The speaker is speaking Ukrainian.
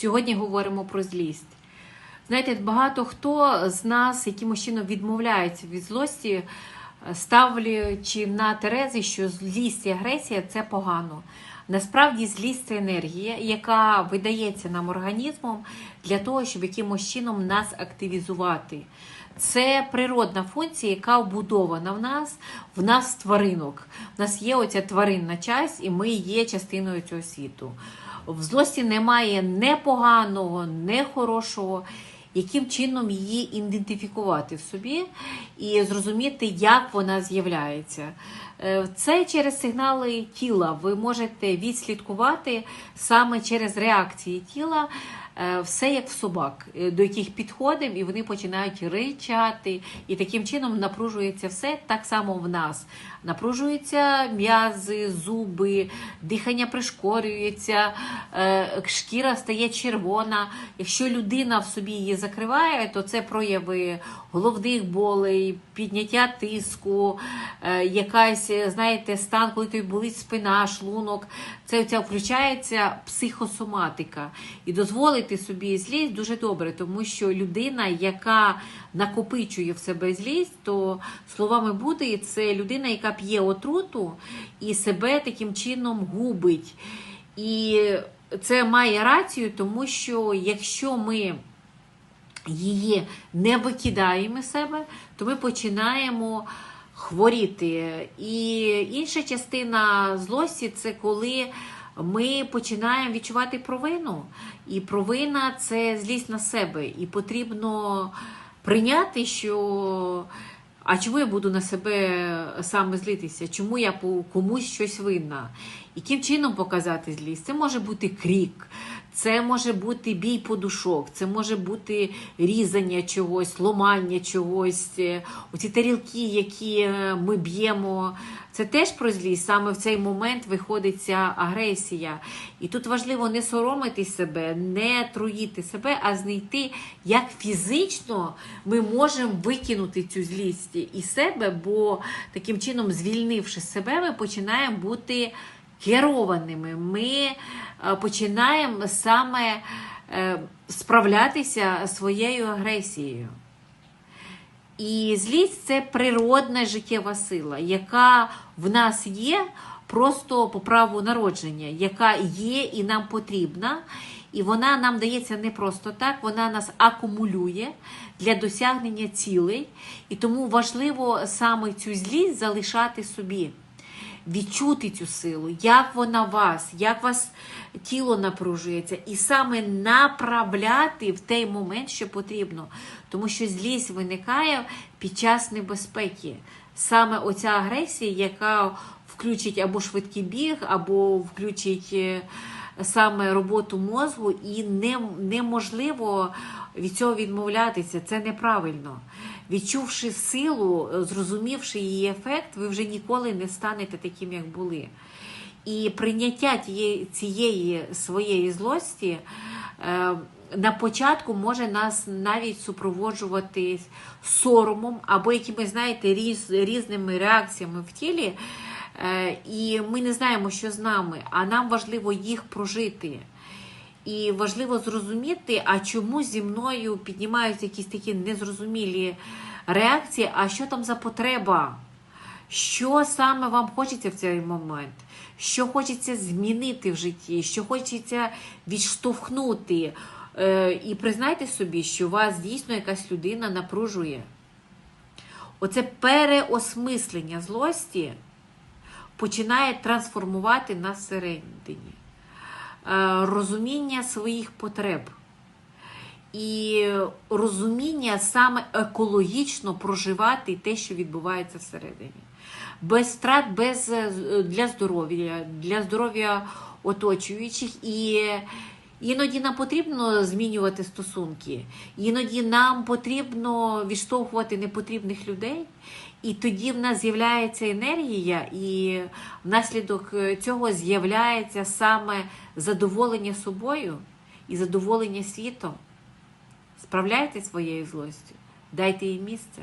Сьогодні говоримо про злість. Знаєте, багато хто з нас якимось чином відмовляється від злості, ставлячи на терези, що злість і агресія це погано. Насправді злість це енергія, яка видається нам організмом для того, щоб якимось чином нас активізувати. Це природна функція, яка вбудована в нас, в нас тваринок. В нас є оця тваринна часть, і ми є частиною цього світу. В злості немає не поганого, не хорошого. Яким чином її ідентифікувати в собі і зрозуміти, як вона з'являється. Е, Це через сигнали тіла. Ви можете відслідкувати саме через реакції тіла. е, Все як в собак, е, до яких підходимо, і вони починають ричати, і таким чином напружується все так само в нас. Напружуються м'язи, зуби, дихання пришкорюється, шкіра стає червона. Якщо людина в собі її закриває, то це прояви головних болей, підняття тиску, е, якась, знаєте, стан, коли тобі болить спина, шлунок. Це оця включається психосоматика. І дозволити собі злість дуже добре, тому що людина, яка накопичує в себе злість, то словами буде, це людина, яка п'є отруту і себе таким чином губить. І це має рацію, тому що якщо ми її не викидаємо себе, то ми починаємо хворіти. І інша частина злості це коли ми починаємо відчувати провину. І провина це злість на себе. І потрібно прийняти, що. А чому я буду на себе саме злитися? Чому я комусь щось винна? Яким чином показати злість? Це може бути крік, це може бути бій подушок, це може бути різання чогось, ломання чогось, е, оці тарілки, які е, ми б'ємо. Це теж про злість. Саме в цей момент виходить ця агресія. І тут важливо не соромити себе, не труїти себе, а знайти, як фізично ми можемо викинути цю злість із себе, бо таким чином, звільнивши себе, ми починаємо бути керованими. Ми е, починаємо саме е, справлятися своєю агресією. І злість це природна життєва сила, яка в нас є просто по праву народження, яка є і нам потрібна. І вона нам дається не просто так, вона нас акумулює для досягнення цілей. І тому важливо саме цю злість залишати собі, відчути цю силу, як вона вас, як вас тіло напружується, і саме направляти в той момент, що потрібно. Тому що злість виникає під час небезпеки. Саме оця агресія, яка включить або швидкий біг, або включить е, саме роботу мозку, і не, неможливо від цього відмовлятися. Це неправильно. Відчувши силу, зрозумівши її ефект, ви вже ніколи не станете таким, як були. І прийняття цієї своєї злості е, на початку може нас навіть супроводжувати соромом або якимись, знаєте, різ, різними реакціями в тілі. Е, і ми не знаємо, що з нами, а нам важливо їх прожити. І важливо зрозуміти, а чому зі мною піднімаються якісь такі незрозумілі реакції, а що там за потреба? Що саме вам хочеться в цей момент? Що хочеться змінити в житті, що хочеться відштовхнути. Е, і признайте собі, що вас дійсно якась людина напружує. Оце переосмислення злості починає трансформувати нас всередині. Е, розуміння своїх потреб. І розуміння саме екологічно проживати те, що відбувається всередині. Без втрат, без для здоров'я, для здоров'я оточуючих. І іноді нам потрібно змінювати стосунки, іноді нам потрібно відштовхувати непотрібних людей. І тоді в нас з'являється енергія, і внаслідок цього з'являється саме задоволення собою і задоволення світом. Справляйте своєю злостю, дайте їй місце.